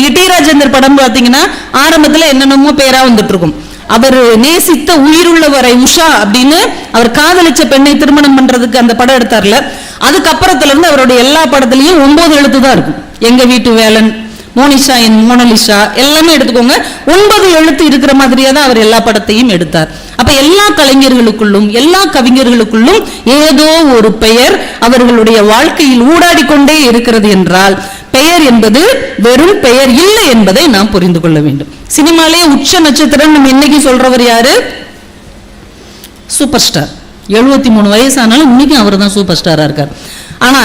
நீங்க டி. ராஜேந்தர் படம் பார்த்தீங்கன்னா ஆரம்பத்துல என்னென்னமோ பேரா வந்துட்டு இருக்கும் அவர் நேசித்த உயிருள்ளவரை உஷா அப்படின்னு அவர் காதலிச்ச பெண்ணை திருமணம் பண்றதுக்கு அந்த படம் எடுத்தார்ல. அதுக்கப்புறத்துல இருந்து அவருடைய எல்லா படத்துலயும் ஒன்பது எழுத்து தான் இருக்கும். எங்க வீட்டு வேலன் மோனிஷா என் மோனலிஷா எல்லாமே எடுத்துக்கோங்க. ஒன்பது எழுத்து இருக்கிற மாதிரியே தான் அவர் எல்லா படத்தையும் எடுத்தார். அப்ப எல்லா கலைஞர்களுக்குள்ளும் எல்லா கவிஞர்களுக்குள்ளும் ஏதோ ஒரு பெயர் அவர்களுடைய வாழ்க்கையில் ஊடாடி கொண்டே இருக்கிறது என்றால் பெயர் என்பது வெறும் பெயர் இல்லை என்பதை நாம் புரிந்து கொள்ள வேண்டும். சினிமாலே உச்ச நட்சத்திரம் நம்ம இன்னைக்கு சொல்றவர் யாரு? சூப்பர் ஸ்டார் எழுபத்தி மூணு வயசானாலும் இன்னைக்கும் அவர் தான் சூப்பர் ஸ்டாரா இருக்கார். ஆனா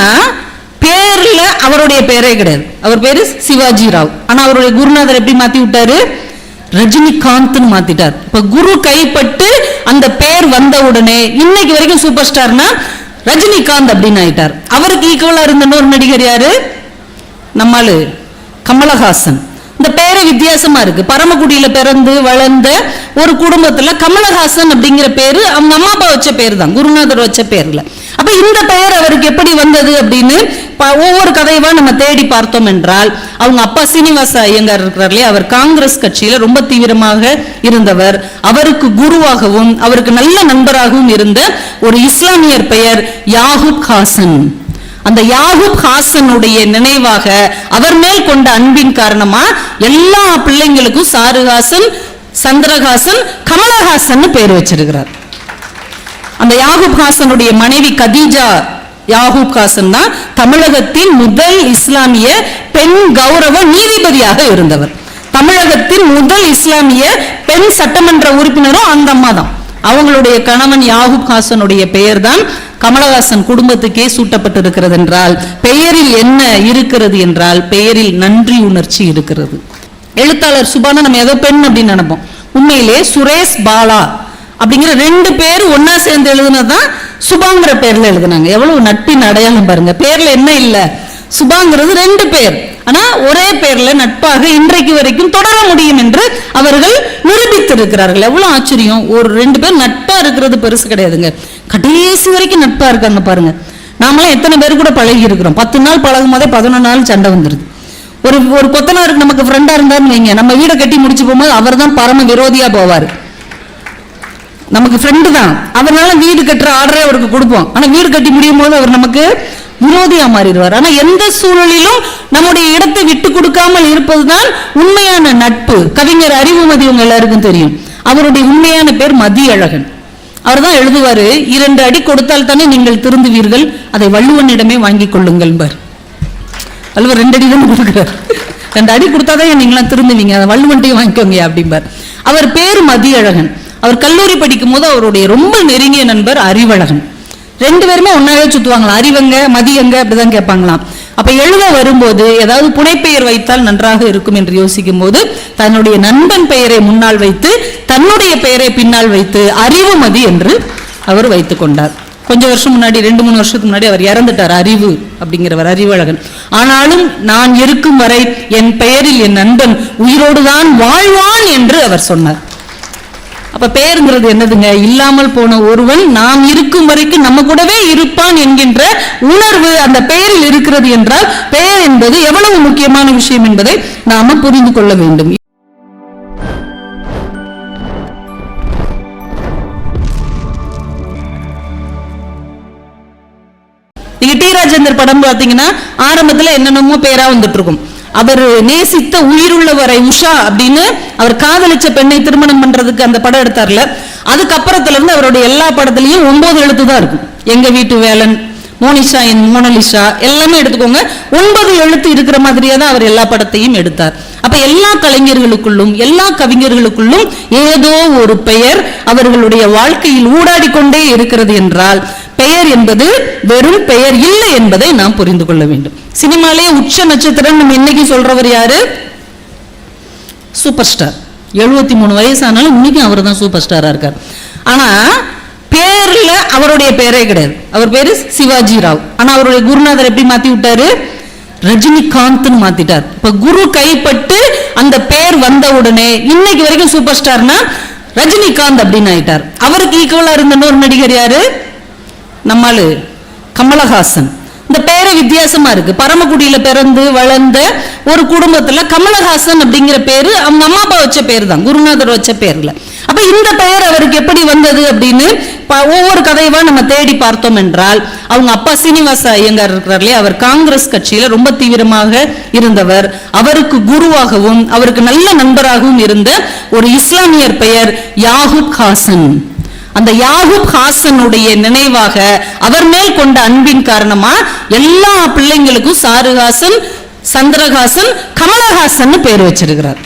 பேர்ல அவருடைய பேரே கிடையாது. அவர் பேரு சிவாஜி ராவ். ஆனா அவருடைய குருநாதர் எப்படி மாத்தி விட்டாரு? ரஜினிகாந்த்னு மாத்திட்டார். இப்ப குரு கைப்பட்டு அந்த பேர் வந்த உடனே இன்னைக்கு வரைக்கும் சூப்பர் ஸ்டார்னா ரஜினிகாந்த் அப்படின்னு ஆயிட்டார். அவருக்கு ஈக்குவலா இருந்த இன்னொரு நடிகர் யாரு? நம்மளு கமலஹாசன். இந்த பேரை வித்தியாசமா இருக்கு. பரமக்குடியில பிறந்து வளர்ந்த ஒரு குடும்பத்துல கமலஹாசன் அப்படிங்கிற பேரு அவங்க அம்மா அப்பா வச்ச பேர் தான் குருநாதர் வச்ச பேர்ல. அப்ப இந்த பெயர் அவருக்கு எப்படி வந்தது அப்படின்னு ஒவ்வொரு கதையவா நம்ம தேடி பார்த்தோம் என்றால் அவங்க அப்பா சீனிவாச ஐயங்கார் இருக்கிறார்களே அவர் காங்கிரஸ் கட்சியில ரொம்ப தீவிரமாக இருந்தவர். அவருக்கு குருவாகவும் அவருக்கு நல்ல நண்பராகவும் இருந்த ஒரு இஸ்லாமியர் பெயர் யாகூப் ஹாசன். அந்த யாகுப் ஹாசனுடைய நினைவாக அவர் மேல் கொண்ட அன்பின் காரணமா எல்லா பிள்ளைங்களுக்கும் சாருஹாசன் சந்திரஹாசன் கமலஹாசன் பேர் வச்சிருக்கிறார். அந்த யாகூப் ஹாசனுடைய மனைவி கதீஜா யாகூப் ஹாசன் தான் தமிழகத்தின் முதல் இஸ்லாமிய பெண் கௌரவ நீதிபதியாக இருந்தவர். தமிழகத்தின் முதல் இஸ்லாமிய பெண் சட்டமன்ற உறுப்பினரும் அந்த அம்மா தான் அவங்களுடைய கணவன் யாகுப் ஹாசனுடைய பெயர் தான் கமலஹாசன் குடும்பத்துக்கே சூட்டப்பட்டிருக்கிறது என்றால் பெயரில் என்ன இருக்கிறது என்றால் பெயரில் நன்றி உணர்ச்சி இருக்கிறது. எழுத்தாளர் சுபானா நம்ம ஏதோ பெண் அப்படின்னு நினைப்போம். உண்மையிலே சுரேஷ் பாலா அப்படிங்கிற ரெண்டு பேர் ஒன்னா சேர்ந்து எழுதுனதுதான் சுபாங்கிற பேர்ல எழுதுனாங்க. எவ்வளவு நட்பின் அடையாளம் பாருங்க. பேர்ல என்ன இல்ல? சுபாங்கிறது ரெண்டு பேர். ஆனா ஒரே பேர்ல நட்பாக இன்றைக்கு வரைக்கும் தொடர முடியும் என்று அவர்கள் நிரூபித்திருக்கிறார்கள். எவ்வளவு ஆச்சரியம். ஒரு ரெண்டு பேர் நட்பா இருக்கிறது பெருசு கிடையாதுங்க. கடைசி வரைக்கும் நட்பா இருக்காங்க பாருங்க. நாமெல்லாம் எத்தனை பேர் கூட பழகி இருக்கிறோம். பத்து நாள் பழகும் போதே பதினொன்று நாள் சண்டை வந்துருது. ஒரு ஒரு கொத்தனாருக்கு நமக்கு ஃப்ரெண்டா இருந்தாருன்னு வைங்க. நம்ம வீடை கட்டி முடிச்சு போகும்போது அவர் தான் பரம விரோதியா போவார். நமக்கு ஃப்ரெண்டு தான். அவரால் வீடு கட்டுற ஆர்டரே அவருக்கு கொடுப்போம். ஆனால் வீடு கட்டி முடியும் போது அவர் நமக்கு விரோதியாக மாறிடுவார். ஆனால் எந்த சூழலிலும் நம்முடைய இடத்தை விட்டு கொடுக்காமல் இருப்பது தான் உண்மையான நட்பு. கவிஞர் அறிவுமதி உங்க எல்லாருக்கும் தெரியும். அவருடைய உண்மையான பேர் மதியழகன். அவர் தான் எழுதுவார் இரண்டு அடி கொடுத்தால் தானே நீங்கள் திருந்துவீர்கள். அதை வள்ளுவனிடமே வாங்கிக் கொள்ளுங்கள் பார் வள்ளுவர் ரெண்டு அடி தான் கொடுக்குறார். ரெண்டு அடி கொடுத்தாதான் நீங்களாம் திருந்துவீங்க. அதை வள்ளுவன்ட்டையும் வாங்கிக்கோங்க அப்படிம்பார். அவர் பேர் மதியழகன். அவர் கல்லூரி படிக்கும் போது அவருடைய ரொம்ப நெருங்கிய நண்பர் அறிவழகன். ரெண்டு பேருமே ஒன்னாவே சுத்துவாங்களா? அறிவங்க மதியங்க அப்படிதான் கேட்பாங்களாம். அப்ப எழுத வரும்போது ஏதாவது புனைப்பெயர் வைத்தால் நன்றாக இருக்கும் என்று யோசிக்கும் போது தன்னுடைய நண்பன் பெயரை முன்னால் வைத்து தன்னுடைய பெயரை பின்னால் வைத்து அறிவுமதி என்று அவர் வைத்துக் கொண்டார். கொஞ்ச வருஷம் முன்னாடி ரெண்டு மூணு வருஷத்துக்கு முன்னாடி அவர் இறந்துட்டார். அறிவு அப்படிங்கிறவர் அறிவழகன். ஆனாலும் நான் இருக்கும் வரை என் பெயரில் என் நண்பன் உயிரோடுதான் வாழ்வான் என்று அவர் சொன்னார். அப்ப பேருங்கிறது என்னதுங்க? இல்லாமல் போன ஒருவன் நாம் இருக்கும் வரைக்கும் நம்ம கூடவே இருப்பான் என்கின்ற உணர்வு அந்த பெயரில் இருக்கிறது என்றால் பெயர் என்பது எவ்வளவு முக்கியமான விஷயம் என்பதை நாம புரிந்து கொள்ள வேண்டும். நீங்க டி. ராஜேந்தர் படம் பார்த்தீங்கன்னா ஆரம்பத்துல என்னென்னமோ பேரா வந்துட்டு இருக்கும் அவர் நேசித்த உயிருள்ளவரை உஷா அப்படின்னு அவர் காதலிச்ச பெண்ணை திருமணம் பண்றதுக்கு அந்த படம் எடுத்தார்ல. அதுக்கப்புறத்துல இருந்து அவருடைய எல்லா படத்துலயும் ஒன்பது எழுத்து தான் இருக்கும். எங்க வீட்டு வேலன் மோனிஷா என் மோனலிஷா எல்லாமே எடுத்துக்கோங்க. ஒன்பது எழுத்து இருக்கிற மாதிரியே தான் அவர் எல்லா படத்தையும் எடுத்தார். அப்ப எல்லா கலைஞர்களுக்குள்ளும் எல்லா கவிஞர்களுக்குள்ளும் ஏதோ ஒரு பெயர் அவர்களுடைய வாழ்க்கையில் ஊடாடி கொண்டே இருக்கிறது என்றால் பெயர் என்பது வெறும் பெயர் இல்லை என்பதை நாம் புரிந்து கொள்ள வேண்டும். சினிமாலே உச்ச நட்சத்திரம் நம்ம இன்னைக்கு சொல்றவர் யாரு? சூப்பர் ஸ்டார் எழுபத்தி மூணு வயசானாலும் இன்னைக்கும் அவர் தான் சூப்பர் ஸ்டாரா இருக்கார். ஆனா பேர்ல அவருடைய பேரே கிடையாது. அவர் பேரு சிவாஜி ராவ். ஆனா அவருடைய குருநாதர் எப்படி மாத்தி விட்டாரு? ரஜினிகாந்த்னு மாத்திட்டார். இப்ப குரு கைப்பட்டு அந்த பேர் வந்த உடனே இன்னைக்கு வரைக்கும் சூப்பர் ஸ்டார்னா ரஜினிகாந்த் அப்படின்னு ஆயிட்டார். அவருக்கு ஈக்குவலா இருந்த இன்னொரு நடிகர் யாரு? நம்மால் கமலஹாசன். இந்த பேரை வித்தியாசமா இருக்கு. பரமக்குடியில பிறந்து வளர்ந்த ஒரு குடும்பத்துல கமலஹாசன் அப்படிங்கிற பேரு அவங்க அம்மா அப்பா வச்ச பேர் தான் குருநாதர் வச்ச பேர்ல. அப்ப இந்த பெயர் அவருக்கு எப்படி வந்தது அப்படின்னு ஒவ்வொரு கதைவா நம்ம தேடி பார்த்தோம் என்றால் அவங்க அப்பா சீனிவாச ஐயங்கார் இருக்கிறார் இல்லையா? அவர் காங்கிரஸ் கட்சியில ரொம்ப தீவிரமாக இருந்தவர். அவருக்கு குருவாகவும் அவருக்கு நல்ல நண்பராகவும் இருந்த ஒரு இஸ்லாமியர் பெயர் யாகூப் ஹாசன். அந்த யாகூப் ஹாசனுடைய நினைவாக அவர் மேல் கொண்ட அன்பின் காரணமா எல்லா பிள்ளைங்களுக்கும் சாருஹாசன் சந்திரஹாசன் கமலஹாசன் பேர் வச்சிருக்கிறார்.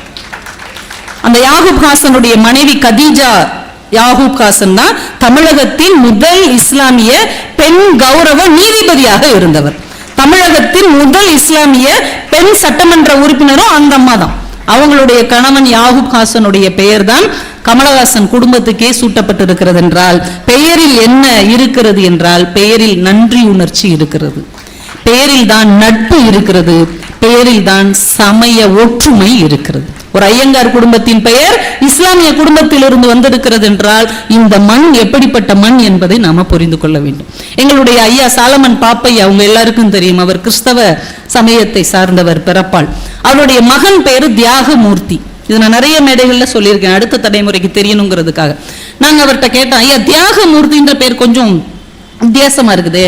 அந்த யாகூப் ஹாசனுடைய மனைவி கதீஜா யாகூப் ஹாசன் தான் தமிழகத்தின் முதல் இஸ்லாமிய பெண் கௌரவ நீதிபதியாக இருந்தவர். தமிழகத்தின் முதல் இஸ்லாமிய பெண் சட்டமன்ற உறுப்பினரும் அந்த அம்மா தான். அவங்களுடைய கணவன் யாகுப் ஹாசனுடைய பெயர் தான் கமலஹாசன் குடும்பத்துக்கே சூட்டப்பட்டிருக்கிறது என்றால் பெயரில் என்ன இருக்கிறது என்றால் பெயரில் நன்றி உணர்ச்சி இருக்கிறது. பெயரில் தான் நட்பு இருக்கிறது பெயரில் தான் சமய ஒற்றுமை இருக்கிறது. ஒரு ஐயங்கார் குடும்பத்தின் பெயர் இஸ்லாமிய குடும்பத்திலிருந்து வந்திருக்கிறது என்றால் இந்த மண் எப்படிப்பட்ட மண் என்பதை நாம புரிந்து கொள்ள வேண்டும். எங்களுடைய ஐயா சாலமன் பாப்பை அவங்க எல்லாருக்கும் தெரியும் அவர் கிறிஸ்தவ சமயத்தை சார்ந்தவர் பிறப்பாள் அவருடைய மகன் பேரு தியாகமூர்த்தி. இது நான் நிறைய மேடைகள்ல சொல்லியிருக்கேன் அடுத்த தலைமுறைக்கு தெரியணுங்கிறதுக்காக. நாங்க அவர்கிட்ட கேட்டோம் ஐயா தியாகமூர்த்தின்ற பேர் கொஞ்சம் வித்தியாசமா இருக்குது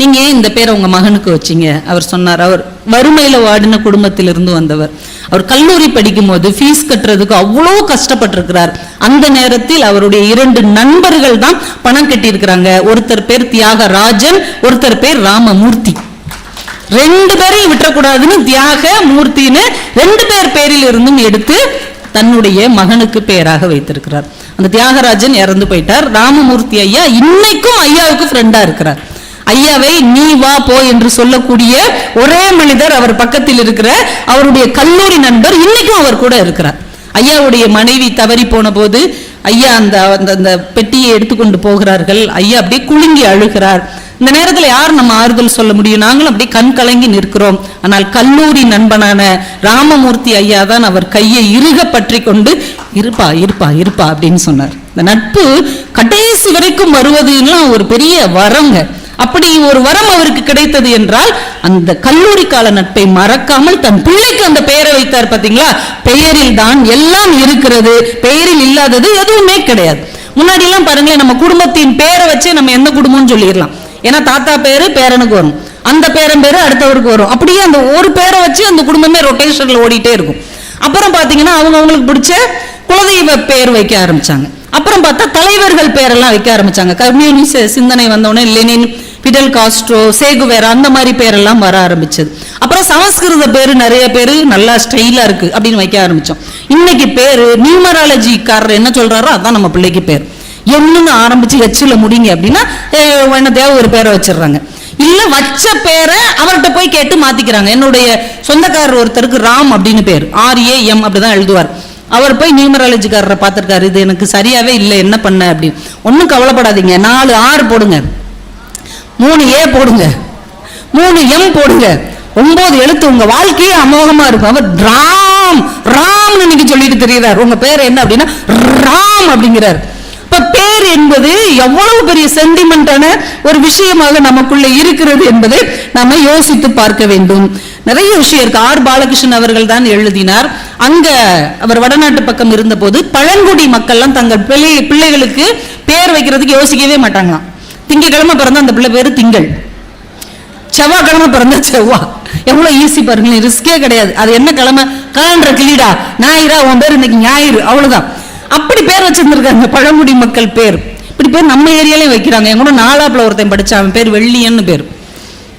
நீங்க ஏன் இந்த பேரை உங்க மகனுக்கு வச்சீங்க? அவர் சொன்னார் அவர் வறுமையில வாடின குடும்பத்திலிருந்து வந்தவர். அவர் கல்லூரி படிக்கும் போது ஃபீஸ் கட்டுறதுக்கு அவ்வளோ கஷ்டப்பட்டிருக்கிறார். அந்த நேரத்தில் அவருடைய இரண்டு நண்பர்கள் தான் பணம் கட்டியிருக்கிறாங்க. ஒருத்தர் பேர் தியாகராஜன் ஒருத்தர் பேர் ராமமூர்த்தி. ரெண்டு பேரையும் விட்டுறக்கூடாதுன்னு தியாக மூர்த்தின்னு ரெண்டு பேர் பேரில் இருந்தும் எடுத்து தன்னுடைய மகனுக்கு பெயராக வைத்திருக்கிறார். அந்த தியாகராஜன் இறந்து போயிட்டார். ராமமூர்த்தி ஐயா இன்னைக்கும் ஐயாவுக்கு ஃப்ரெண்டா இருக்கிறார். ஐயாவை நீ வா போ என்று சொல்லக்கூடிய ஒரே மனிதர் அவர் பக்கத்தில் இருக்கிற அவருடைய கல்லூரி நண்பர் இன்னைக்கும் அவர் கூட இருக்கிறார். ஐயாவுடைய மனைவி தவறி போன போது ஐயா அந்த அந்த அந்த பெட்டியை எடுத்துக்கொண்டு போகிறார்கள். ஐயா அப்படியே குலுங்கி அழுகிறார். இந்த நேரத்துல யார் நம்ம ஆறுதல் சொல்ல முடியும்? நாங்களும் அப்படியே கண் கலங்கி நிற்கிறோம். ஆனால் கல்லூரி நண்பனான ராமமூர்த்தி ஐயா தான் அவர் கையை இறுக பற்றி கொண்டு இருப்பா இருப்பா இருப்பா அப்படின்னு சொன்னார். இந்த நட்பு கடைசி வரைக்கும் வருவதுலாம் ஒரு பெரிய வரங்க. அப்படி ஒரு வரம் அவருக்கு கிடைத்தது என்றால் அந்த கல்லூரி கால நட்பை மறக்காமல் தன் பிள்ளைக்கு அந்த பெயரை வைத்தார் பார்த்தீங்களா? பெயரில் தான் எல்லாம் இருக்கிறது பெயரில் இல்லாதது எதுவுமே கிடையாது. முன்னாடி எல்லாம் பாருங்களேன் நம்ம குடும்பத்தின் பேரை வச்சே நம்ம எந்த குடும்பம்னு சொல்லிடலாம். ஏன்னா தாத்தா பேரு பேரனுக்கு வரும். அந்த பேரன் பேரு அடுத்தவருக்கு வரும். அப்படியே அந்த ஒரு பேரை வச்சு அந்த குடும்பமே ரொட்டேஷன்ல ஓடிட்டே இருக்கும். அப்புறம் பாத்தீங்கன்னா அவங்க அவங்களுக்கு பிடிச்ச குலதெய்வ பேர் வைக்க ஆரம்பிச்சாங்க. அப்புறம் பார்த்தா தலைவர்கள் பேரெல்லாம் வைக்க ஆரம்பிச்சாங்க. கம்யூனிஸ்ட் சிந்தனை வந்தோடனே லெனின் பிடல் காஸ்ட்ரோ சேகுவேரா அந்த மாதிரி பேரெல்லாம் வர ஆரம்பிச்சது. அப்புறம் சமஸ்கிருத பேர் நிறைய பேர் நல்லா ஸ்டைலா இருக்கு அப்படின்னு வைக்க ஆரம்பிச்சோம். இன்னைக்கு பேர் நியூமராலஜிக்காரர் என்ன சொல்றாரோ அதான் நம்ம பிள்ளைக்கு பேர். என்னன்னு ஆரம்பிச்சு எச்சில் முடிங்க அப்படின்னா அஹ், என்ன தேவ ஒரு பேரை வச்சிடுறாங்க. இல்ல வச்ச பேரை அவர்கிட்ட போய் கேட்டு மாத்திக்கிறாங்க. என்னுடைய சொந்தக்காரர் ஒருத்தருக்கு ராம் அப்படின்னு பேர். ஆர் ஏ எம் அப்படிதான் எழுதுவார். அவர் போய் நியூமராலஜிக்காரரை பார்த்துருக்காரு இது எனக்கு சரியாகவே இல்லை என்ன பண்ண? அப்படின்னு ஒன்றும் கவலைப்படாதீங்க. நாலு ஆறு போடுங்க. மூணு ஏ போடுங்க. மூணு எம் போடுங்க. ஒன்பது எழுத்து. உங்க வாழ்க்கையே அமோகமா இருக்கும். அவர் ராம் ராம்னு இன்னைக்கு சொல்லிட்டு தெரியுறார். உங்க பேர் என்ன அப்படின்னா ராம் அப்படிங்கிறார். இப்ப பேர் என்பது எவ்வளவு பெரிய சென்டிமெண்டான ஒரு விஷயமாக நமக்குள்ள இருக்கிறது என்பதை நாம யோசித்து பார்க்க வேண்டும். நிறைய விஷயம் இருக்கு. ஆர் பாலகிருஷ்ணன் அவர்கள் தான் எழுதினார். அங்க அவர் வடநாட்டு பக்கம் இருந்தபோது பழங்குடி மக்கள்லாம் தங்கள் பிள்ளை பிள்ளைகளுக்கு பேர் வைக்கிறதுக்கு யோசிக்கவே மாட்டாங்களாம். திங்கக்கிழமை பிறந்த அந்த பிள்ளை பேரு திங்கள். செவ்வாய்க்கிழமை பிறந்த செவ்வா. எவ்வளவு ஈஸி பாருங்களேன் ரிஸ்கே கிடையாது. அது என்ன கிழமை? காண்ற கிளீடா ஞாயிறா உன் பேர் இன்னைக்கு ஞாயிறு. அவ்வளவுதான். அப்படி பேர் வச்சிருந்திருக்காங்க பழங்குடி மக்கள் பேர். இப்படி பேர் நம்ம ஏரியாலையும் வைக்கிறாங்க. என் கூட நாலாப்புல ஒருத்தன் படிச்சான் அவன் பேர் வெள்ளியன்னு பேர்.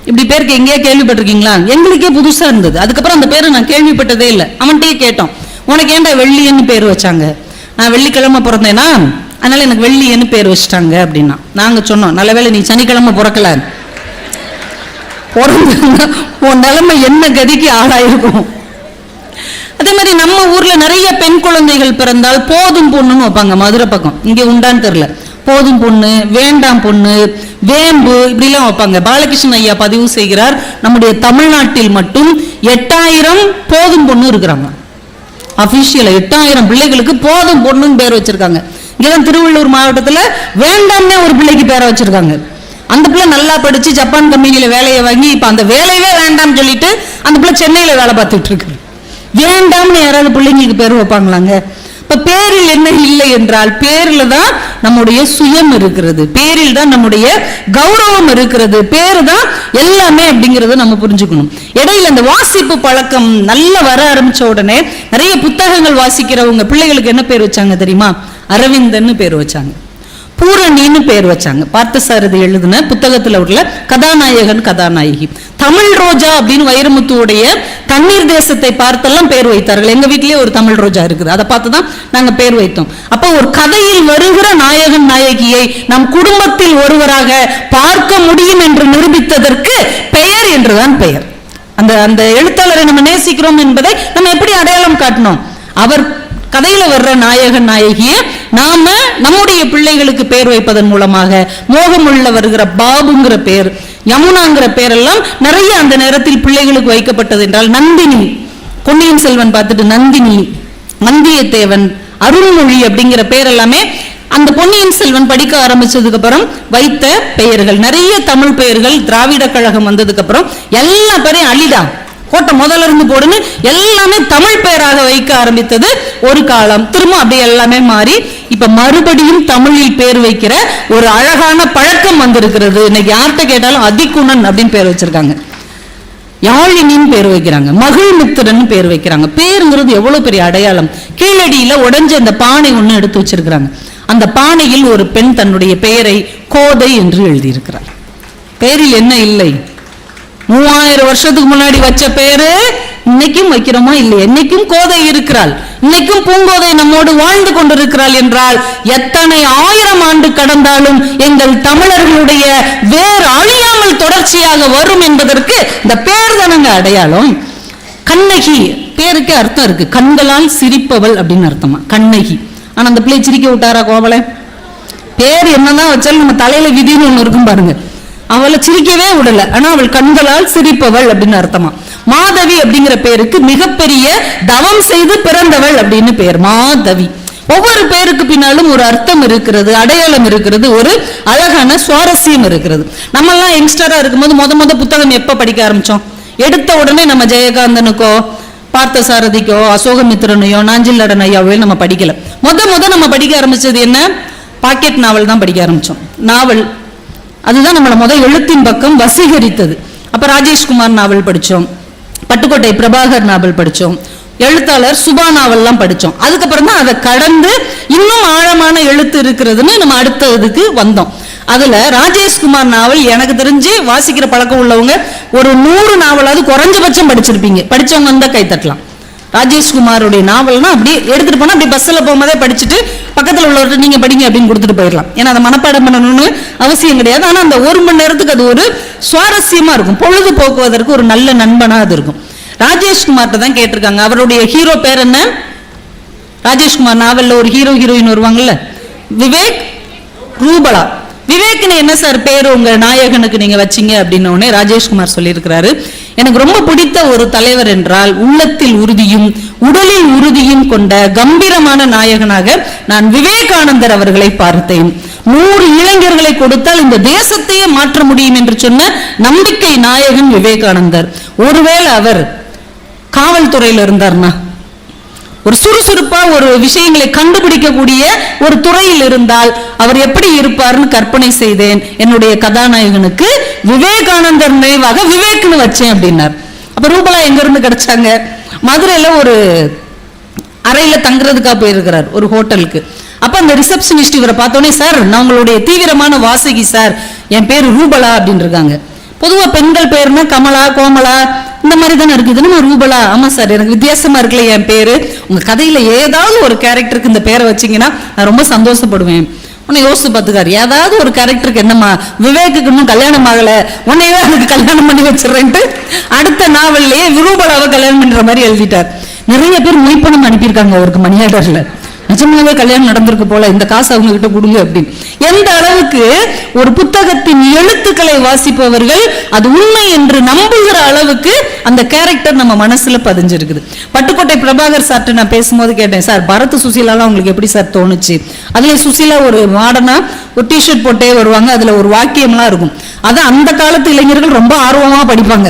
இப்படி பேருக்கு எங்கேயா கேள்விப்பட்டிருக்கீங்களா? எங்களுக்கே புதுசா இருந்தது. அதுக்கப்புறம் அந்த பேரை நான் கேள்விப்பட்டதே இல்லை. அவன்கிட்டயே கேட்டோம். உனக்கு ஏன்டா வெள்ளியன்னு பேர் வச்சாங்க? நான் வெள்ளிக்கிழமை பிறந்தேனா? அதனால எனக்கு வெள்ளியன்னு பேர் வச்சிட்டாங்க அப்படின்னா. நாங்க சொன்னோம் நல்ல வேளை நீ சனிக்கிழமை பிறக்கல. பிறந்திருந்தா உன் நிலைமை என்ன கதிக்கு ஆளாயிருக்கும்? அதே மாதிரி நம்ம ஊர்ல நிறைய பெண் குழந்தைகள் பிறந்தால் போதும் பொண்ணுன்னு வைப்பாங்க மதுரை பக்கம். இங்க உண்டான்னு தெரியல. போதும் பொண்ணு வேண்டாம் பொண்ணு வேம்பு இப்படிலாம் வைப்பாங்க. பாலகிருஷ்ணன் ஐயா பதிவு செய்கிறார் நம்முடைய தமிழ்நாட்டில் மட்டும் எட்டாயிரம் போதும் பொண்ணு இருக்கிறாங்க. அபிஷியல் எட்டாயிரம் பிள்ளைகளுக்கு போதும் பொண்ணுன்னு பேர் வச்சிருக்காங்க. இங்கேதான் திருவள்ளூர் மாவட்டத்தில் வேண்டாம்னே ஒரு பிள்ளைக்கு பேரை வச்சிருக்காங்க. அந்த பிள்ளை நல்லா படிச்சு ஜப்பான் கம்பெனியில வேலையை வாங்கி இப்ப அந்த வேலையவே வேண்டாம்னு சொல்லிட்டு அந்த பிள்ளை சென்னையில வேலை பார்த்துட்டு இருக்கு. வேண்டாம்னு யாராவது பிள்ளைங்களுக்கு பேர் வைப்பாங்களாங்க? இப்ப பேரில் என்ன இல்லை என்றால் பேர்ல தான் நம்முடைய சுயம் இருக்கிறது. பேரில் தான் நம்முடைய கௌரவம் இருக்கிறது. பேரு தான் எல்லாமே அப்படிங்கறத நம்ம புரிஞ்சுக்கணும். இடையில இந்த வாசிப்பு பழக்கம் நல்லா வர ஆரம்பிச்ச உடனே நிறைய புத்தகங்கள் வாசிக்கிறவங்க பிள்ளைகளுக்கு என்ன பேர் வச்சாங்க தெரியுமா? அரவிந்தன்னு பேர் வச்சாங்க. பூரணின்னு பேர் வச்சாங்க. பார்த்தசாரதி எழுதின புத்தகத்துல உள்ள கதாநாயகன் கதாநாயகி. தமிழ் ரோஜா அப்படின்னு வைரமுத்துவோடைய தண்ணீர் தேசத்தை பார்த்தெல்லாம் பேர் வைத்தார்கள். எங்க வீட்லயே ஒரு தமிழ் ரோஜா இருக்குது. அதை பார்த்து தான் நாங்க பேர் வைத்தோம். அப்போ ஒரு கதையில் வருகிற நாயகன் நாயகியை நம் குடும்பத்தில் ஒருவராக பார்க்க முடியும் என்று நிரூபித்ததற்கு பெயர் என்றுதான் பெயர். அந்த அந்த எழுத்தாளரை நம்ம நேசிக்கிறோம் என்பதை நம்ம எப்படி அடையாளம் காட்டணும்? அவர் கதையில வர்ற நாயகன் நாயகிய நாம நம்முடைய பிள்ளைகளுக்கு பேர் வைப்பதன் மூலமாக மோகமுள்ள வருகிற பாபுங்கிற பேர் யமுனாங்கிற பேரெல்லாம் நிறைய அந்த நேரத்தில் பிள்ளைகளுக்கு வைக்கப்பட்டது என்றால் நந்தினி. பொன்னியின் செல்வன் பார்த்துட்டு நந்தினி வந்தியத்தேவன் அருள்மொழி அப்படிங்கிற பேர் எல்லாமே அந்த பொன்னியின் செல்வன் படிக்க ஆரம்பிச்சதுக்கு அப்புறம் வைத்த பெயர்கள். நிறைய தமிழ் பெயர்கள் திராவிட கழகம் வந்ததுக்கு அப்புறம் எல்லா பேரையும் அழிதான். கோட்டை முதல்ல இருந்து போடுன்னு எல்லாமே தமிழ் பெயராக வைக்க ஆரம்பித்தது ஒரு காலம். திரும்ப அப்படியே எல்லாமே மாறி இப்ப மறுபடியும் தமிழில் பேர் வைக்கிற ஒரு அழகான பழக்கம் வந்திருக்கிறது. இன்னைக்கு யார்கிட்ட கேட்டாலும் அதிகுணன் அப்படின்னு பேர் வச்சிருக்காங்க. யாழினின்னு பேர் வைக்கிறாங்க. மகிழ்மித்திரன் பேர் வைக்கிறாங்க. பேருங்கிறது எவ்வளவு பெரிய அடையாளம். கீழடியில உடஞ்ச அந்த பானை ஒண்ணு எடுத்து வச்சிருக்கிறாங்க. அந்த பானையில் ஒரு பெண் தன்னுடைய பெயரை கோதை என்று எழுதியிருக்கிறார். பேரில் என்ன இல்லை? மூவாயிரம் வருஷத்துக்கு முன்னாடி வச்ச பேரு இன்னைக்கும் வைக்கிறோமா இல்லை என்னைக்கும் கோதை இருக்கிறாள். இன்னைக்கும் பூங்கோதை நம்மோடு வாழ்ந்து கொண்டிருக்கிறாள் என்றால் எத்தனை ஆயிரம் ஆண்டு கடந்தாலும் எங்கள் தமிழர்களுடைய வேறு அழியாமல் தொடர்ச்சியாக வரும் என்பதற்கு இந்த பேர் தானங்க அடையாளம். கண்ணகி பேருக்கு அர்த்தம் இருக்கு. கண்களால் சிரிப்பவள் அப்படின்னு அர்த்தமா? கண்ணகி. ஆனா அந்த பிள்ளை சிரிக்க விட்டாரா கோவலை? பேர் என்னதான் வச்சாலும் நம்ம தலையில விதின்னு ஒண்ணு இருக்கும் பாருங்க. அவளை சிரிக்கவே விடல. ஆனா அவள் கண்களால் சிரிப்பவள் அப்படின்னு அர்த்தமா? மாதவி அப்படிங்கிற பேருக்கு மிகப்பெரிய தவம் செய்து பிறந்தவள் அப்படின்னு பேர் மாதவி. ஒவ்வொரு பேருக்கு பின்னாலும் ஒரு அர்த்தம் இருக்கிறது அடையாளம் இருக்கிறது ஒரு அழகான சுவாரஸ்யம் இருக்கிறது. நம்ம எல்லாம் யங்ஸ்டரா இருக்கும்போது முத முத புத்தகம் எப்ப படிக்க ஆரம்பிச்சோம்? எடுத்த உடனே நம்ம ஜெயகாந்தனுக்கோ பார்த்தசாரதிக்கோ அசோகமித்திரனையோ நாஞ்சில்லடன் ஐயாவையோ நம்ம படிக்கல. முத முத நம்ம படிக்க ஆரம்பிச்சது என்ன? பாக்கெட் நாவல் தான் படிக்க ஆரம்பிச்சோம். நாவல் அதுதான் நம்மளை முதல் எழுத்தின் பக்கம் வசீகரித்தது. அப்போ ராஜேஷ்குமார் நாவல் படித்தோம் பட்டுக்கோட்டை பிரபாகர் நாவல் படித்தோம் எழுத்தாளர் சுபா நாவல்லாம் படித்தோம் அதுக்கப்புறம் தான் அதை கடந்து இன்னும் ஆழமான எழுத்து இருக்கிறதுன்னு நம்ம அடுத்த இதுக்கு வந்தோம். அதில் ராஜேஷ்குமார் நாவல் எனக்கு தெரிஞ்சு வாசிக்கிற பழக்கம் உள்ளவங்க ஒரு நூறு நாவலாவது குறைஞ்சபட்சம் படிச்சிருப்பீங்க. படிச்சவங்க வந்தால் கைத்தட்டலாம் ராஜேஷ்குமாருடைய நாவல்னா அப்படியே எடுத்துட்டு போனால் அப்படி பஸ்ஸில் போகும்போதே படிச்சுட்டு பக்கத்தில் உள்ளவர்கிட்ட நீங்க படிங்க அப்படின்னு கொடுத்துட்டு போயிடலாம். ஏன்னா அதை மனப்பாடம் பண்ணணும்னு அவசியம் கிடையாது. ஆனால் அந்த ஒரு மணி நேரத்துக்கு அது ஒரு சுவாரஸ்யமா இருக்கும். பொழுது போக்குவதற்கு ஒரு நல்ல நண்பனாக அது இருக்கும். ராஜேஷ்குமார்ட்ட தான் கேட்டிருக்காங்க. அவருடைய ஹீரோ பேர் என்ன? ராஜேஷ்குமார். நாவலில் ஒரு ஹீரோ ஹீரோயின் வருவாங்கல்ல? விவேக் ரூபலா. விவேக்னு என்ன சார் பேர் உங்க நாயகனுக்கு நீங்க வச்சீங்க அப்படின்னு உடனே ராஜேஷ்குமார் சொல்லியிருக்கிறாரு. எனக்கு ரொம்ப பிடித்த ஒரு தலைவர் என்றால் உள்ளத்தில் உறுதியும் உடலில் உறுதியும் கொண்ட கம்பீரமான நாயகனாக நான் விவேகானந்தர் அவர்களை பார்த்தேன். நூறு இளைஞர்களை கொடுத்தால் இந்த தேசத்தையே மாற்ற முடியும் என்று சொன்ன நம்பிக்கை நாயகன் விவேகானந்தர். ஒருவேளை அவர் காவல்துறையில இருந்தார்னா? ஒரு சுறுசுறுப்பா ஒரு விஷயங்களை கண்டுபிடிக்கக்கூடிய ஒரு துறையில் இருந்தால் அவர் எப்படி இருப்பார்னு கற்பனை செய்தேன். என்னுடைய கதாநாயகனுக்கு விவேகானந்தர் நினைவாக விவேக்னு வச்சேன் அப்படின்னார். அப்ப ரூபலா எங்க இருந்து கிடைச்சாங்க? மதுரையில ஒரு அறையில தங்குறதுக்காக போயிருக்கிறார் ஒரு ஹோட்டலுக்கு. அப்ப அந்த ரிசப்ஷனிஸ்ட் இவரை பார்த்தோன்னே சார் நான் உங்களுடைய தீவிரமான வாசகி சார். என் பேர் ரூபலா அப்படின்னு இருக்காங்க பொதுவா பெண்கள் பேர்னா கமலா கோமலா இந்த மாதிரி தானே இருக்குது. நம்ம ரூபலா ஆமா சார் எனக்கு வித்தியாசமா இருக்குல்ல என் பேரு. உங்க கதையில ஏதாவது ஒரு கேரக்டருக்கு இந்த பேரை வச்சீங்கன்னா நான் ரொம்ப சந்தோஷப்படுவேன். உன்னை யோசித்து பார்த்துக்காரு. ஏதாவது ஒரு கேரக்டருக்கு என்னம்மா விவேக்குக்கு இன்னும் கல்யாணம் ஆகலை உன்னையே அதுக்கு கல்யாணம் பண்ணி வச்சிடறேன்ட்டு அடுத்த நாவல்லையே விரூபலாவை கல்யாணம் பண்ற மாதிரி எழுதிட்டார். நிறைய பேர் மொய்ப்பணம் அனுப்பியிருக்காங்க அவருக்கு மணி நிஜமாவே கல்யாணம் நடந்திருக்கு போல இந்த காசு அவங்க கிட்ட கொடுங்க அப்படின்னு. எந்த அளவுக்கு ஒரு புத்தகத்தின் எழுத்துக்களை வாசிப்பவர்கள் அது உண்மை என்று நம்புகிற அளவுக்கு அந்த கேரக்டர் நம்ம மனசுல பதிஞ்சிருக்குது. பட்டுக்கோட்டை பிரபாகர் சார்ட்ட நான் பேசும்போது கேட்டேன் சார் பரத் சுசீலாலாம் உங்களுக்கு எப்படி சார் தோணுச்சு? அதுல சுசீலா ஒரு மாடர்னா ஒரு டிஷர்ட் போட்டே வருவாங்க அதுல ஒரு வாக்கியம்லாம் இருக்கும். அது அந்த காலத்து இளைஞர்கள் ரொம்ப ஆர்வமா படிப்பாங்க.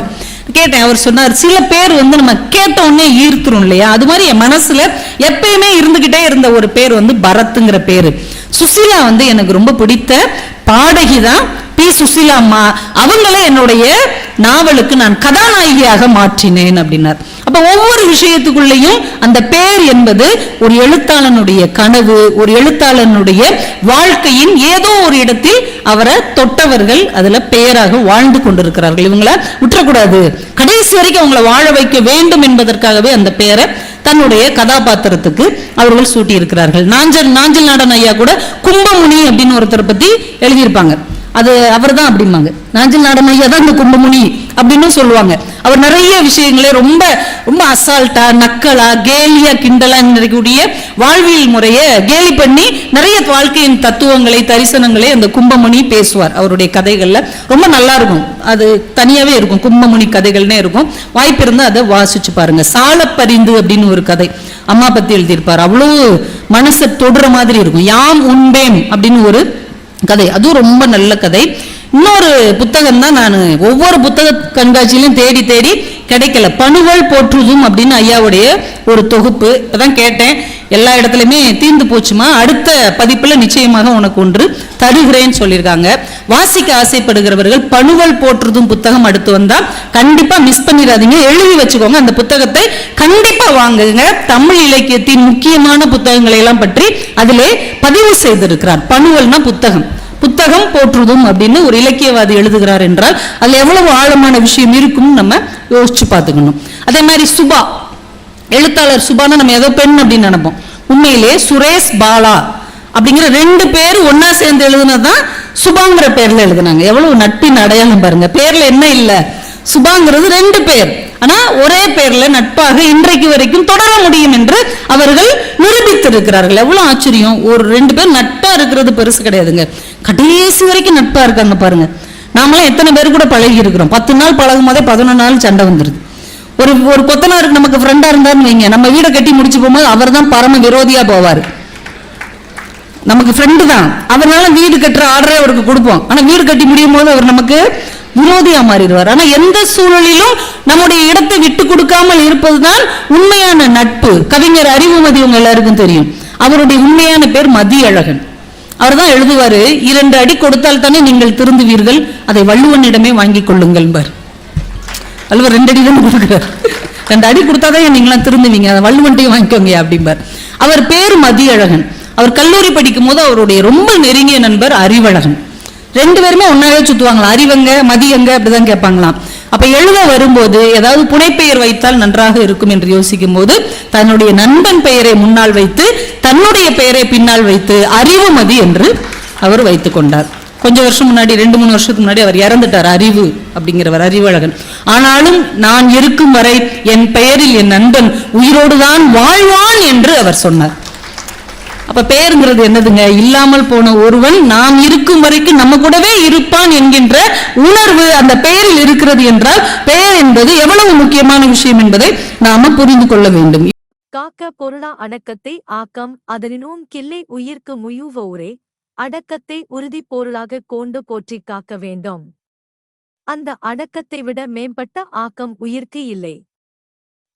கேட்டேன் அவர் சொன்னார் சில பேர் வந்து நம்ம கேட்ட உடனே ஈர்த்துரும் இல்லையா? அது மாதிரி என் மனசுல எப்பயுமே இருந்துகிட்டே இருந்த ஒரு பேர் வந்து பரத்துங்கிற பேரு. சுசீலா வந்து எனக்கு ரொம்ப பிடித்த பாடகி தான். பி. சுசீலா அம்மா. அவங்கள என்னுடைய நாவலுக்கு நான் கதாநாயகியாக மாற்றினேன் அப்படின்னார். அப்ப ஒவ்வொரு விஷயத்துக்குள்ளேயும் அந்த பேர் என்பது ஒரு எழுத்தாளனுடைய கனவு ஒரு எழுத்தாளனுடைய வாழ்க்கையின் ஏதோ ஒரு இடத்தில் அவரை தொட்டவர்கள் அதுல பெயராக வாழ்ந்து கொண்டிருக்கிறார்கள். இவங்களை விட்டுறக்கூடாது. கடைசி வரைக்கும் அவங்களை வாழ வைக்க வேண்டும் என்பதற்காகவே அந்த பெயரை தன்னுடைய கதாபாத்திரத்துக்கு அவர்கள் சூட்டி இருக்கிறார்கள் நாஞ்சல் நாஞ்சல் நாடன் ஐயா கூட கும்பமுனி அப்படின்னு ஒருத்தரை பத்தி எழுதியிருப்பாங்க. அது அவர் தான் அப்படிம்பாங்க. நாஞ்சல் நாடன் ஐயா தான் இந்த கும்பமுனி. அப்படின்னு சொல்லுவாங்க. அவர் நிறைய விஷயங்களை ரொம்ப ரொம்ப அசால்ட்டா நக்கலா கேலியா கிண்டலா இருக்கக்கூடிய வாழ்வியல் முறையை கேலி பண்ணி நிறைய வாழ்க்கையின் தத்துவங்களை தரிசனங்களை அந்த கும்பமணி பேசுவார் அவருடைய கதைகள்ல. ரொம்ப நல்லா இருக்கும். அது தனியாவே இருக்கும். கும்பமணி கதைகள்னே இருக்கும். வாய்ப்பு இருந்தா அதை வாசிச்சு பாருங்க. சாலப்பரிந்து அப்படின்னு ஒரு கதை. அம்மா பத்தி எழுதியிருப்பார். அவ்வளவு மனசை தொடுற மாதிரி இருக்கும். யாம் உண்பேன் அப்படின்னு ஒரு கதை. அதுவும் ரொம்ப நல்ல கதை. இன்னொரு புத்தகம் தான் நான். ஒவ்வொரு புத்தக கண்காட்சியிலும் தேடி தேடி கிடைக்கல. பணுவல் போற்றுதும் அப்படின்னு ஐயாவுடைய ஒரு தொகுப்பு. இப்போதான் கேட்டேன். எல்லா இடத்துலையுமே தீர்ந்து போச்சுமா? அடுத்த பதிப்பில் நிச்சயமாக உனக்கு ஒன்று தருகிறேன்னு சொல்லியிருக்காங்க. வாசிக்க ஆசைப்படுகிறவர்கள் பணுவல் போற்றுதும் புத்தகம் அடுத்து வந்தால் கண்டிப்பாக மிஸ் பண்ணிடாதீங்க. எழுதி வச்சுக்கோங்க. அந்த புத்தகத்தை கண்டிப்பாக வாங்குங்க. தமிழ் இலக்கியத்தின் முக்கியமான புத்தகங்களை எல்லாம் பற்றி அதிலே பதிவு செய்திருக்கிறார். பணுவல்னா புத்தகம். புத்தகம் போற்றுதும் அப்படின்னு ஒரு இலக்கியவாதி எழுதுகிறார் என்றால் அதுல எவ்வளவு ஆழமான விஷயம் இருக்கும்னு நம்ம யோசிச்சு பார்த்துக்கணும். அதே மாதிரி சுபா எழுத்தாளர் சுபானா நம்ம ஏதோ பெண் அப்படின்னு நினைப்போம். உண்மையிலே சுரேஷ் பாலா அப்படிங்கிற ரெண்டு பேர் ஒன்னா சேர்ந்து எழுதுனதுதான் சுபாங்கிற பேர்ல எழுதுனாங்க. எவ்வளவு நட்பின் அடையாளம் பாருங்க. பேர்ல என்ன இல்ல. சுபாங்கிறது ரெண்டு பேர். ஆனா ஒரே பேர்ல நட்பாக இன்றைக்கு வரைக்கும் தொடர முடியும் என்று அவர்கள் நிரூபித்திருக்கிறார்கள். எவ்வளவு ஆச்சரியம். ஒரு ரெண்டு பேர் நட்பா இருக்கிறது பெருசு கிடையாதுங்க. கடைசி வரைக்கும் நட்பா இருக்காங்க பாருங்க. நாமெல்லாம் எத்தனை பேர் கூட பழகி இருக்கிறோம். பத்து நாள் பழகும் போதே பதினொன்று நாள் சண்டை வந்துருது. ஒரு ஒரு கொத்தனாருக்கு நமக்கு ஃப்ரெண்டாக இருந்தாருன்னு வைங்க. நம்ம வீடை கட்டி முடிச்சு போகும்போது அவர் தான் பரம விரோதியாக போவார். நமக்கு ஃப்ரெண்டு தான். அவரால் வீடு கட்டுற ஆர்டரே அவருக்கு கொடுப்போம். ஆனால் வீடு கட்டி முடியும் போது அவர் நமக்கு விரோதியாக மாறிடுவார். ஆனால் எந்த சூழலிலும் நம்முடைய இடத்தை விட்டு கொடுக்காமல் இருப்பதுதான் உண்மையான நட்பு. கவிஞர் அறிவுமதி உங்க எல்லாருக்கும் தெரியும். அவருடைய உண்மையான பேர் மதியழகன். அவர் தான் எழுதுவாரு இரண்டு அடி கொடுத்தால் தானே நீங்கள் திருந்துவீர்கள் அதை வள்ளுவனிடமே வாங்கி கொள்ளுங்கள் பார் வள்ளுவர் ரெண்டு அடி தான் கொடுக்குறார். ரெண்டு அடி கொடுத்தாதான் நீங்களாம் திருந்துவீங்க அதை வள்ளுவன்ட்டையும் வாங்கிக்கோங்க அப்படிம்பார். அவர் பேர் மதியழகன். அவர் கல்லூரி படிக்கும் போது அவருடைய ரொம்ப நெருங்கிய நண்பர் அறிவழகன். ரெண்டு பேருமே ஒன்னாவே சுத்துவாங்களா அறிவங்க மதியங்க அப்படிதான் கேட்பாங்களாம். அப்ப எழுத வரும்போது ஏதாவது புனைப்பெயர் வைத்தால் நன்றாக இருக்கும் என்று யோசிக்கும் போது தன்னுடைய நண்பன் பெயரை முன்னால் வைத்து தன்னுடைய பெயரை பின்னால் வைத்து அறிவுமதி என்று அவர் வைத்து கொண்டார். கொஞ்சம் வருஷம் முன்னாடி ரெண்டு மூணு வருஷத்துக்கு முன்னாடி அவர் இறந்துட்டார் அறிவு அப்படிங்கிறவர் அறிவழகன். ஆனாலும் நான் இருக்கும் வரை என் பெயரில் என் நண்பன் உயிரோடு தான் வாழ்வான் என்று அவர் சொன்னார். அப்ப பெயருங்கிறது என்னதுங்க? இல்லாமல் போன ஒருவன் நாம் இருக்கும் வரைக்கும் நம்ம கூடவே இருப்பான் என்கின்ற உணர்வு அந்த பெயரில் இருக்கிறது என்றால் பெயர் என்பது எவ்வளவு முக்கியமான விஷயம் என்பதை நாம புரிந்து கொள்ள வேண்டும். காக்க பொருளா அடக்கத்தை ஆக்கம் அதனினும் கிள்ளை உயிர்க்கு முயுவோரே அடக்கத்தை உறுதிப் பொருளாகக் கொண்டு போற்றிக் காக்க வேண்டும். அந்த அடக்கத்தை விட மேம்பட்ட ஆக்கம் உயிர்க்கு இல்லை.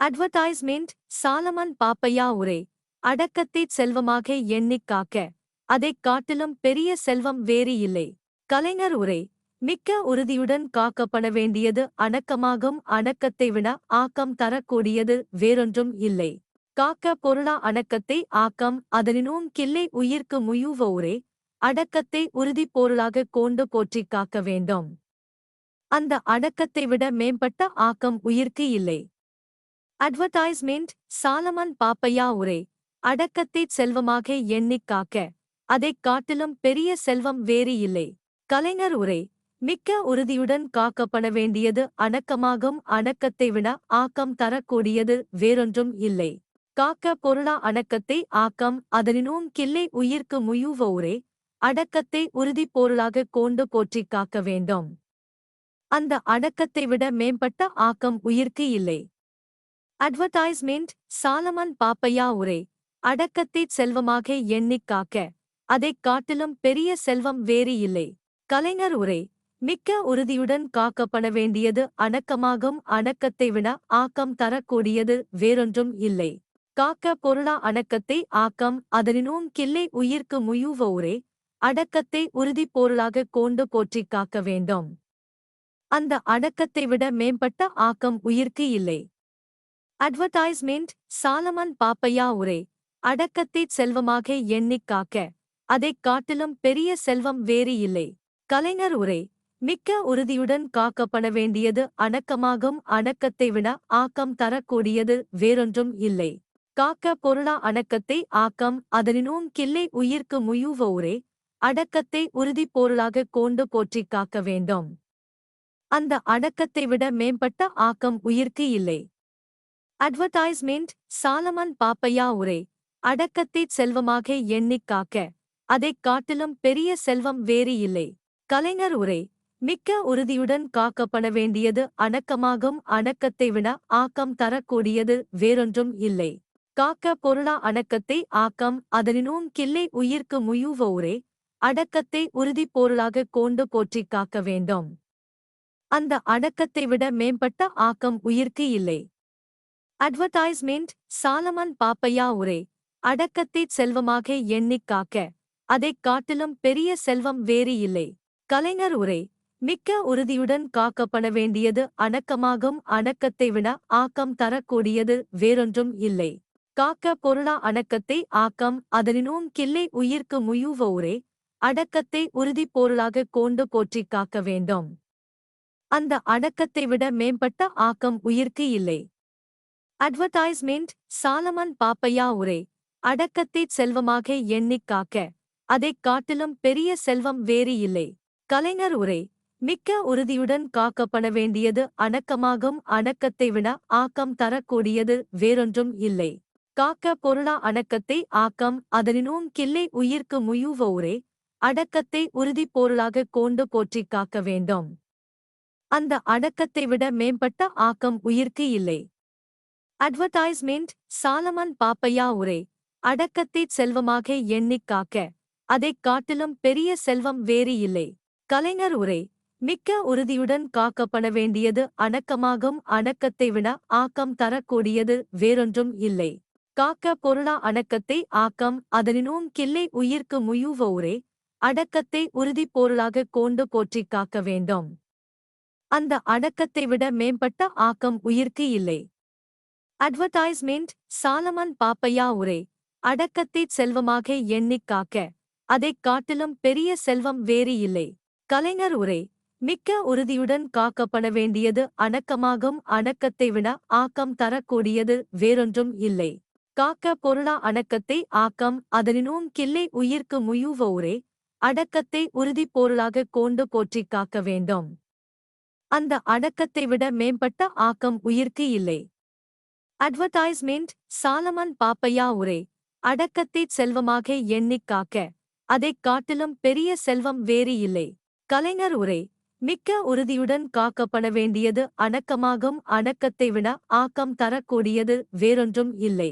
அட்வர்டைஸ்மெண்ட் சாலமன் பாப்பையா உரை அடக்கத்தை செல்வமாக எண்ணிக் காக்க அதைக் காட்டிலும் பெரிய செல்வம் வேறு இல்லை. கலைஞர் உரை மிக்க உறுதியுடன் காக்கப்பட வேண்டியது அடக்கமாகும் அடக்கத்தை விட ஆக்கம் தரக்கூடியது வேறொன்றும் இல்லை. காக்க பொருளா அடக்கத்தை ஆக்கம் அதனினும் கிள்ளை உயிர்க்கு முயுவோரே அடக்கத்தை உறுதிப் பொருளாகக் கொண்டு போற்றிக் காக்க வேண்டும். அந்த அடக்கத்தை விட மேம்பட்ட ஆக்கம் உயிர்க்கு இல்லை. அட்வர்டைஸ்மெண்ட் சாலமன் பாப்பையா உரை அடக்கத்தை செல்வமாக எண்ணிக் காக்க அதைக் காட்டிலும் பெரிய செல்வம் வேறு இல்லை. கலைஞர் உரை மிக்க உறுதியுடன் காக்கப்பட வேண்டியது அடக்கமாகும் அடக்கத்தை விட ஆக்கம் தரக்கூடியது வேறொன்றும் இல்லை. காக்க பொருளா அடக்கத்தை ஆக்கம் அதனினும் கிள்ளை உயிர்க்கு முயுவோரே அடக்கத்தை உறுதிப் பொருளாகக் கொண்டு போற்றிக் காக்க வேண்டும். அந்த அடக்கத்தை விட மேம்பட்ட ஆக்கம் உயிர்க்கு இல்லை. அட்வர்டைஸ்மெண்ட் சாலமன் பாப்பையா உரை அடக்கத்தை செல்வமாக எண்ணிக் காக்க அதைக் காட்டிலும் பெரிய செல்வம் வேறு இல்லை. கலைஞர் உரை மிக்க உறுதியுடன் காக்கப்பட வேண்டியது அடக்கமாகும் அடக்கத்தை விட ஆக்கம் தரக்கூடியது வேறொன்றும் இல்லை. காக்க பொருளா அடக்கத்தை ஆக்கம் அதனினும் கிள்ளை உயிர்க்கு முயுவோரே அடக்கத்தை உறுதிப் பொருளாகக் கொண்டு போற்றிக் காக்க வேண்டும். அந்த அடக்கத்தை விட மேம்பட்ட ஆக்கம் உயிர்க்கு இல்லை. அட்வர்டைஸ்மெண்ட் சாலமன் பாப்பையா உரை அடக்கத்தை செல்வமாக எண்ணிக் காக்க அதைக் காட்டிலும் பெரிய செல்வம் வேறு இல்லை. கலைஞர் உரை மிக்க உறுதியுடன் காக்கப்பட வேண்டியது அடக்கமாகும் அடக்கத்தை விட ஆக்கம் தரக்கூடியது வேறொன்றும் இல்லை. காக்க பொருளா அடக்கத்தை ஆக்கம் அதனினும் கிள்ளை உயிர்க்கு முயுவோரே அடக்கத்தை உறுதிப் பொருளாகக் கொண்டு போற்றிக் காக்க வேண்டும். அந்த அடக்கத்தை விட மேம்பட்ட ஆக்கம் உயிர்க்கு இல்லை. அட்வர்டைஸ்மெண்ட் சாலமன் பாப்பையா உரை அடக்கத்தை செல்வமாக எண்ணிக் காக்க அதைக் காட்டிலும் பெரிய செல்வம் வேறு இல்லை. கலைஞர் உரை மிக்க உறுதியுடன் காக்கப்பட வேண்டியது அடக்கமாகும் அடக்கத்தை விட ஆக்கம் தரக்கூடியது வேறொன்றும் இல்லை. காக்க பொருளா அடக்கத்தை ஆக்கம் அதனினும் கிள்ளை உயிர்க்கு முயுவோரே அடக்கத்தை உறுதிப் பொருளாகக் கொண்டு போற்றிக் காக்க வேண்டும். அந்த அடக்கத்தை விட மேம்பட்ட ஆக்கம் உயிர்க்கு இல்லை. அட்வர்டைஸ்மெண்ட் சாலமன் பாப்பையா உரை அடக்கத்தை செல்வமாக எண்ணிக் காக்க அதைக் காட்டிலும் பெரிய செல்வம் வேறு இல்லை. கலைஞர் உரை மிக்க உறுதியுடன் காக்கப்பட வேண்டியது அடக்கமாகும் அடக்கத்தை விட ஆக்கம் தரக்கூடியது வேறொன்றும் இல்லை. காக்க பொருளா அடக்கத்தை ஆக்கம் அதனினும் கிள்ளை உயிர்க்கு முயுவோரே அடக்கத்தை உறுதிப் பொருளாகக் கொண்டு போற்றிக் காக்க வேண்டும். அந்த அடக்கத்தை விட மேம்பட்ட ஆக்கம் உயிர்க்கு இல்லை. அட்வர்டைஸ்மெண்ட் சாலமன் பாப்பையா உரை அடக்கத்தை செல்வமாக எண்ணிக் காக்க அதைக் காட்டிலும் பெரிய செல்வம் வேறு இல்லை. கலைஞர் உரை மிக்க உறுதியுடன் காக்கப்பட வேண்டியது அடக்கமாகும் அடக்கத்தை விட ஆக்கம் தரக்கூடியது வேறொன்றும் இல்லை. காக்க பொருளா அடக்கத்தை ஆக்கம் அதனினும் கிள்ளை உயிர்க்கு முயுவோரே அடக்கத்தை உறுதிப் பொருளாகக் கொண்டு போற்றிக் காக்க வேண்டும். அந்த அடக்கத்தை விட மேம்பட்ட ஆக்கம் உயிர்க்கு இல்லை. அட்வர்டைஸ்மெண்ட் சாலமன் பாப்பையா உரை அடக்கத்தை செல்வமாக எண்ணிக் காக்க அதைக் காட்டிலும் பெரிய செல்வம் வேறு இல்லை. கலைஞர் உரை மிக்க உறுதியுடன் காக்கப்பட வேண்டியது அடக்கமாகும் அடக்கத்தை விட ஆக்கம் தரக்கூடியது வேறொன்றும் இல்லை. காக்க பொருளா அடக்கத்தை ஆக்கம் அதனினும் கிள்ளை உயிர்க்கு முயுவோரே அடக்கத்தை உறுதிப் பொருளாகக் கொண்டு போற்றிக் காக்க வேண்டும். அந்த அடக்கத்தை விட மேம்பட்ட ஆக்கம் உயிர்க்கு இல்லை. அட்வர்டைஸ்மெண்ட் சாலமன் பாப்பையா உரை அடக்கத்தை செல்வமாக எண்ணிக் காக்க அதைக் காட்டிலும் பெரிய செல்வம் வேறு இல்லை. கலைஞர் உரை மிக்க உறுதியுடன் காக்கப்பட வேண்டியது அடக்கமாகும் அடக்கத்தை விட ஆக்கம் தரக்கூடியது வேறொன்றும் இல்லை. காக்க பொருளா அடக்கத்தை ஆக்கம் அதனினும் கிள்ளை உயிர்க்கு முயுவோரே அடக்கத்தை உறுதிப் பொருளாகக் கொண்டு போற்றிக் காக்க வேண்டும். அந்த அடக்கத்தை விட மேம்பட்ட ஆக்கம் உயிர்க்கு இல்லை. அட்வர்டைஸ்மெண்ட் சாலமன் பாப்பையா உரை அடக்கத்தை செல்வமாக எண்ணிக் காக்க அதைக் காட்டிலும் பெரிய செல்வம் வேறு இல்லை. கலைஞர் உரை மிக்க உறுதியுடன் காக்கப்பட வேண்டியது அடக்கமாகும் அடக்கத்தை விட ஆக்கம் தரக்கூடியது வேறொன்றும் இல்லை.